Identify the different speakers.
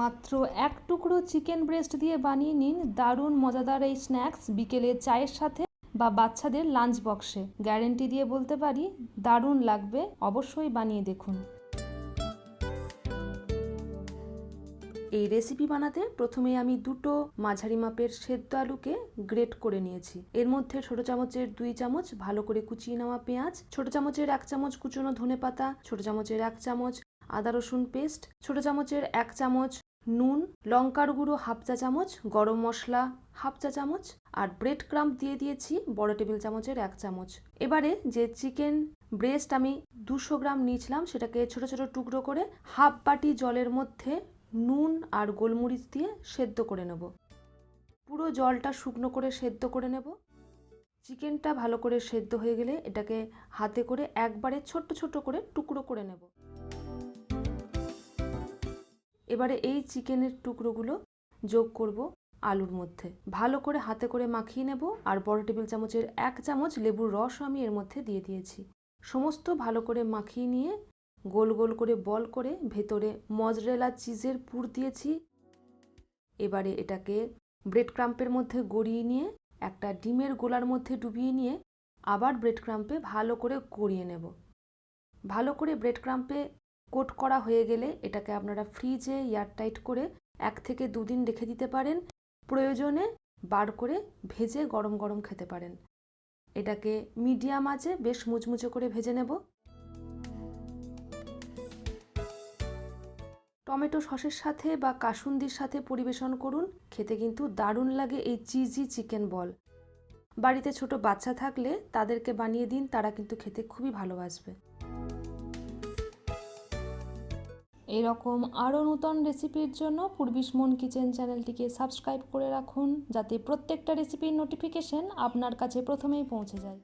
Speaker 1: মাত্র এক টুকরো চিকেন ব্রেস্ট দিয়ে বানিয়ে নিন দারুণ মজাদার এই স্ন্যাক্স বিকেলে চায়ের সাথে বা বাচ্চাদের লাঞ্চ বক্সে। গ্যারেন্টি দিয়ে বলতে পারি, দারুণ লাগবে, অবশ্যই বানিয়ে দেখুন। এই রেসিপি বানাতে প্রথমে আমি দুটো মাঝারি মাপের সেদ্ধ আলুকে গ্রেট করে নিয়েছি। এর মধ্যে ছোট চামচের দুই চামচ ভালো করে কুচিয়ে নেওয়া পেঁয়াজ, ছোট চামচের এক চামচ কুচনো ধনে পাতা ছোট চামচের এক চামচ আদা, রসুন পেস্ট ছোট চামচের এক চামচ নুন, লঙ্কার গুঁড়ো হাফ চা চামচ, গরম মশলা হাফ চা চামচ আর ব্রেড ক্রাম্প দিয়ে দিয়েছি বড় টেবিল চামচের এক চামচ। এবারে যে চিকেন ব্রেস্ট আমি দুশো গ্রাম নিয়েছিলাম সেটাকে ছোট ছোট টুকরো করে হাফ বাটি জলের মধ্যে নুন আর গোলমরিচ দিয়ে সেদ্ধ করে নেব। পুরো জলটা শুকনো করে সেদ্ধ করে নেব। চিকেনটা ভালো করে সেদ্ধ হয়ে গেলে এটাকে হাতে করে একবারে ছোট্ট ছোট্ট করে টুকরো করে নেব। এবারে এই চিকেনের টুকরোগুলো যোগ করব আলুর মধ্যে। ভালো করে হাতে করে মাখিয়ে নেব আর বড় টেবিল চামচের এক চামচ লেবুর রসও আমি এর মধ্যে দিয়ে দিয়েছি। সমস্ত ভালো করে মাখিয়ে নিয়ে গোল গোল করে বল করে ভেতরে মজরেলা চিজের পুর দিয়েছি। এবারে এটাকে ব্রেড ক্রাম্পের মধ্যে গড়িয়ে নিয়ে একটা ডিমের গোলার মধ্যে ডুবিয়ে নিয়ে আবার ব্রেড ক্রাম্পে ভালো করে গড়িয়ে নেব। ভালো করে ব্রেড ক্রাম্পে কোট করা হয়ে গেলে এটাকে আপনারা ফ্রিজে এয়ারটাইট করে এক থেকে দুদিন রেখে দিতে পারেন। প্রয়োজনে বার করে ভেজে গরম গরম খেতে পারেন। এটাকে মিডিয়াম আঁচে বেশ মুচমুচে করে ভেজে নেব। টমেটো সসের সাথে বা কাসুন্দির সাথে পরিবেশন করুন। খেতে কিন্তু দারুণ লাগে এই চিজি চিকেন বল। বাড়িতে ছোট বাচ্চা থাকলে তাদেরকে বানিয়ে দিন, তারা কিন্তু খেতে খুবই ভালোবাসবে। এরকম আরও নূতন রেসিপির জন্য পূর্বিশ মন কিচেন চ্যানেলটিকে সাবস্ক্রাইব করে রাখুন, যাতে প্রত্যেকটা রেসিপির নোটিফিকেশন আপনার কাছে প্রথমেই পৌঁছে যায়।